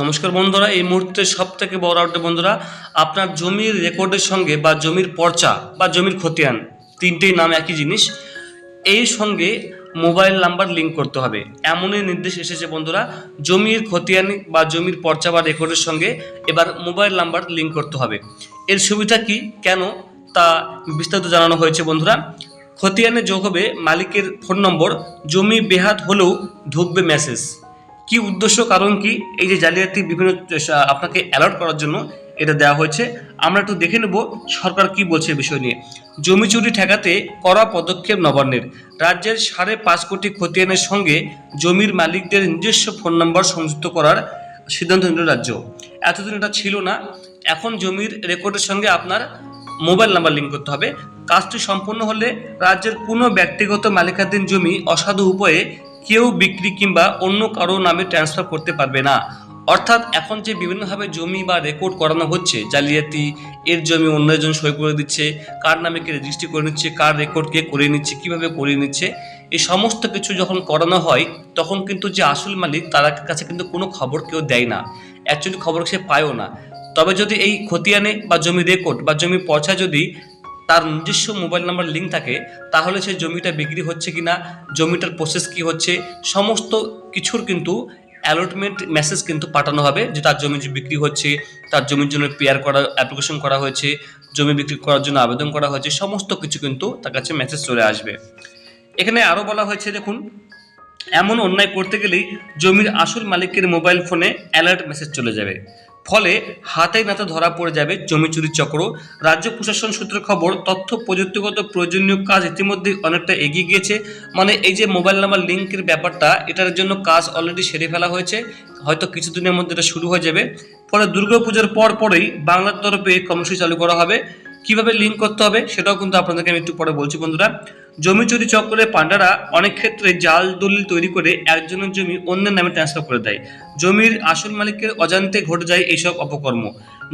নমস্কার বন্ধুরা, এই মুহূর্তে সব থেকে বড় আপডেট বন্ধুরা, আপনার জমির রেকর্ডের সঙ্গে বা জমির পর্চা বা জমির খতিয়ান, তিনটেই নাম একই জিনিস, এই সঙ্গে মোবাইল নাম্বার লিঙ্ক করতে হবে। এমনই নির্দেশ এসেছে বন্ধুরা, জমির খতিয়ান বা জমির পর্চা বা রেকর্ডের সঙ্গে এবার মোবাইল নাম্বার লিঙ্ক করতে হবে। এর সুবিধা কি, কেন, তা বিস্তারিত জানানো হয়েছে বন্ধুরা। খতিয়ানে যোগ হবে মালিকের ফোন নম্বর জমি বেহাত হলেও ঢুকবে মেসেজ কি উদ্দেশ্য, কারণ কি এই যে জালিয়াতি বিভিন্ন, আপনাকে অ্যালার্ট করার জন্য এটা দেওয়া হয়েছে। আমরা একটু দেখে নেব সরকার কি বলছে এই বিষয় নিয়ে। জমি চুরি ঠেকাতে কড়া পদক্ষেপ নবান্নের। রাজ্যের সাড়ে পাঁচ কোটি খতিয়ানের সঙ্গে জমির মালিকদের নিজস্ব ফোন নম্বর সংযুক্ত করার সিদ্ধান্ত নিল রাজ্য। এতদিন এটা ছিল না। এখন জমির রেকর্ডের সঙ্গে আপনার মোবাইল নাম্বার লিঙ্ক করতে হবে। কাজটি সম্পূর্ণ হলে রাজ্যের কোনো ব্যক্তিগত মালিকাধীন জমি অসাধু উপায়ে কেউ বিক্রি কিংবা অন্য কারও নামে ট্রান্সফার করতে পারবে না। অর্থাৎ এখন যে বিভিন্নভাবে জমি বা রেকর্ড করানো হচ্ছে, জালিয়াতি, এর জমি অন্য একজন সই করে দিচ্ছে, কার নামে কে রেজিস্ট্রি করে নিচ্ছে, কার রেকর্ড কে করে নিচ্ছে, কীভাবে করিয়ে নিচ্ছে, এই সমস্ত কিছু যখন করানো হয়, তখন কিন্তু যে আসল মালিক তার কাছে কিন্তু কোনো খবর কেউ দেয় না। অ্যাকচুয়ালি খবর সে পায়ও না। তবে যদি এই খতিয়ানে বা জমি রেকর্ড বা জমি পর্চা যদি তার নিজস্ব মোবাইল নাম্বার লিঙ্ক থাকে, তাহলে সে জমিটা বিক্রি হচ্ছে কি না জমিটার প্রসেস কি হচ্ছে, সমস্ত কিছুর কিন্তু অ্যালটমেন্ট মেসেজ কিন্তু পাঠানো হবে যে তার জমি বিক্রি হচ্ছে, তার জমির জন্য পেয়ার করা অ্যাপ্লিকেশন করা হয়েছে, জমি বিক্রি করার জন্য আবেদন করা হয়েছে, সমস্ত কিছু কিন্তু তার কাছে মেসেজ চলে আসবে। এখানে আরও বলা হয়েছে, দেখুন, এমন অন্যায় করতে গেলেই জমির আসল মালিকের মোবাইল ফোনে অ্যালার্ট মেসেজ চলে যাবে। ফলে হাতে নাতে ধরা পড়ে যাবে জমি চুরির চক্র। রাজ্য প্রশাসন সূত্রে খবর, তথ্য প্রযুক্তিগত প্রয়োজনীয় কাজ ইতিমধ্যে অনেকটা এগিয়ে গিয়েছে। মানে এই যে মোবাইল নাম্বার লিঙ্কের ব্যাপারটা, এটার জন্য কাজ অলরেডি সেরে ফেলা হয়েছে। হয়তো কিছুদিনের মধ্যে এটা শুরু হয়ে যাবে। ফলে দুর্গাপুজোর পর পরেই বাংলার তরফে কর্মসূচি চালু করা হবে। কীভাবে লিঙ্ক করতে হবে সেটাও কিন্তু আপনাদেরকে আমি একটু পরে বলছি বন্ধুরা। জমি চুরি চক্করে পান্ডারা অনেক ক্ষেত্রে জাল দলিল তৈরি করে একজনের জমি অন্যের নামে ট্রান্সফার করে দেয়। জমির আসল মালিকের অজান্তে ঘটে যায় এইসব অপকর্ম।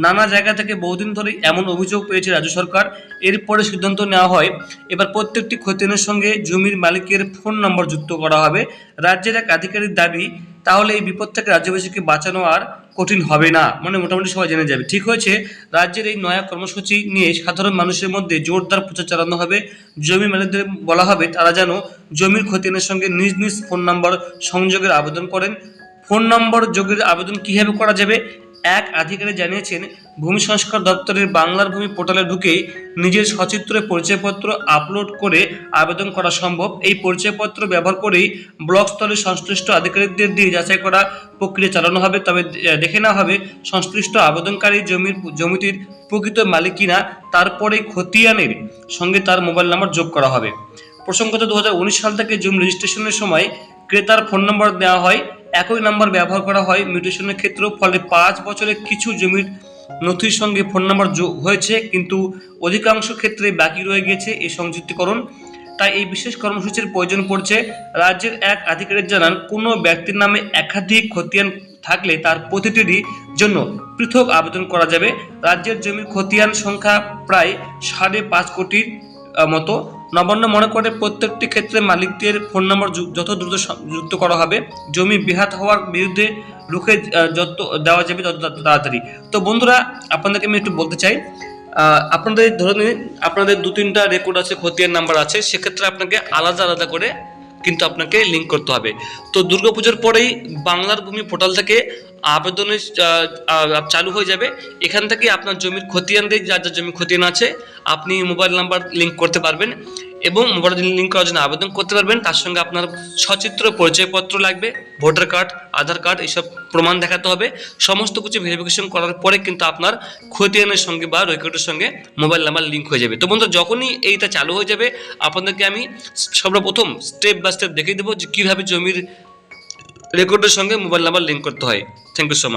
নানা জায়গা থেকে বহুদিন ধরেই এমন অভিযোগ পেয়েছে রাজ্য সরকার। এরপরে সিদ্ধান্ত নেওয়া হয়, এবার প্রত্যেকটি খতিয়ানের সঙ্গে জমির মালিকের ফোন নম্বর যুক্ত করা হবে। রাজ্যের এক আধিকারিক দাবি, তাহলে এই বিপদ থেকে রাজ্যবাসীকে বাঁচানো আর কঠিন হবে না মানে মোটামুটি সবাই জেনে যাবে। ঠিক হয়েছে, রাজ্যের এই নয়া কর্মসূচি নিয়ে সাধারণ মানুষের মধ্যে জোরদার প্রচার চালানো হবে। জমি মালিকদের বলা হবে, তারা যেন জমির খতিয়ানের সঙ্গে নিজ নিজ ফোন নাম্বার সংযোগের আবেদন করেন। ফোন নম্বর যোগের আবেদন কীভাবে করা যাবে এক আধিকারিক জানিয়েছেন, ভূমি সংস্কার দপ্তরের বাংলার ভূমি পোর্টালে ঢুকে নিজের সচিত্রে পরিচয়পত্র আপলোড করে আবেদন করা সম্ভব। এই পরিচয়পত্র ব্যবহার করেই ব্লক স্তরে সংশ্লিষ্ট আধিকারিকদের দিয়ে যাচাই করা প্রক্রিয়া চালানো হবে। তবে দেখে নেওয়া হবে সংশ্লিষ্ট আবেদনকারী জমির জমিটির প্রকৃত মালিক কিনা, তারপরে খতিয়ানের সঙ্গে তার মোবাইল নাম্বার যোগ করা হবে। প্রসঙ্গত দু হাজার উনিশ সাল থেকে জমি রেজিস্ট্রেশনের সময় ক্রেতার ফোন নম্বর দেওয়া হয়। একই নাম্বার ব্যবহার করা হয়। মিউটেশনের ক্ষেত্রেও, ফলে পাঁচ বছরে কিছু জমির নথির সঙ্গে ফোন নাম্বার যোগ হয়েছে, কিন্তু অধিকাংশ ক্ষেত্রে বাকি রয়ে গিয়েছে এই সংযুক্তিকরণ। তাই এই বিশেষ কর্মসূচির প্রয়োজন পড়ছে। রাজ্যের এক আধিকারিক জানান, কোনো ব্যক্তির নামে একাধিক খতিয়ান থাকলে তার প্রতিটিরই জন্য পৃথক আবেদন করা যাবে। রাজ্যের জমির খতিয়ান সংখ্যা প্রায় সাড়ে পাঁচ কোটির মতো। নবান্ন মনে করে প্রত্যেকটি ক্ষেত্রে মালিকদের ফোন নম্বর যত দ্রুত যুক্ত করা হবে। জমি বেহাত হওয়ার বিরুদ্ধে রুখে যত দেওয়া যাবে তত তাড়াতাড়ি। তো বন্ধুরা, আপনাদেরকে আমি একটু বলতে চাই আপনাদের ধরে নিন, আপনাদের দু তিনটা রেকর্ড আছে, খতিয়ান নাম্বার আছে, সেক্ষেত্রে আপনাকে আলাদা আলাদা করে কিন্তু আপনাকে লিঙ্ক করতে হবে। তো দুর্গাপুজোর পরেই বাংলার ভূমি পোর্টাল থেকে আবেদনের চালু হয়ে যাবে। এখান থেকে আপনার জমির খতিয়ান দিয়ে যার যার জমি খতিয়ান আছে, আপনি মোবাইল নাম্বার লিঙ্ক করতে পারবেন এবং মোবাইল লিঙ্ক করার জন্য আবেদন করতে পারবেন। তার সঙ্গে আপনার সচিত্র, পরিচয়পত্র লাগবে, ভোটার কার্ড, আধার কার্ড এইসব প্রমাণ দেখাতে হবে। সমস্ত কিছু ভেরিফিকেশন করার পরে কিন্তু আপনার খতিয়ানের সঙ্গে বা রেকর্ডের সঙ্গে মোবাইল নাম্বার লিঙ্ক হয়ে যাবে। তো বন্ধু, যখনই এইটা চালু হয়ে যাবে, আপনাদেরকে আমি সর্বপ্রথম স্টেপ বাই স্টেপ দেখিয়ে দেবো যে কীভাবে জমির রেকর্ডের সঙ্গে মোবাইল নাম্বার লিঙ্ক করতে হয়। Thank you so much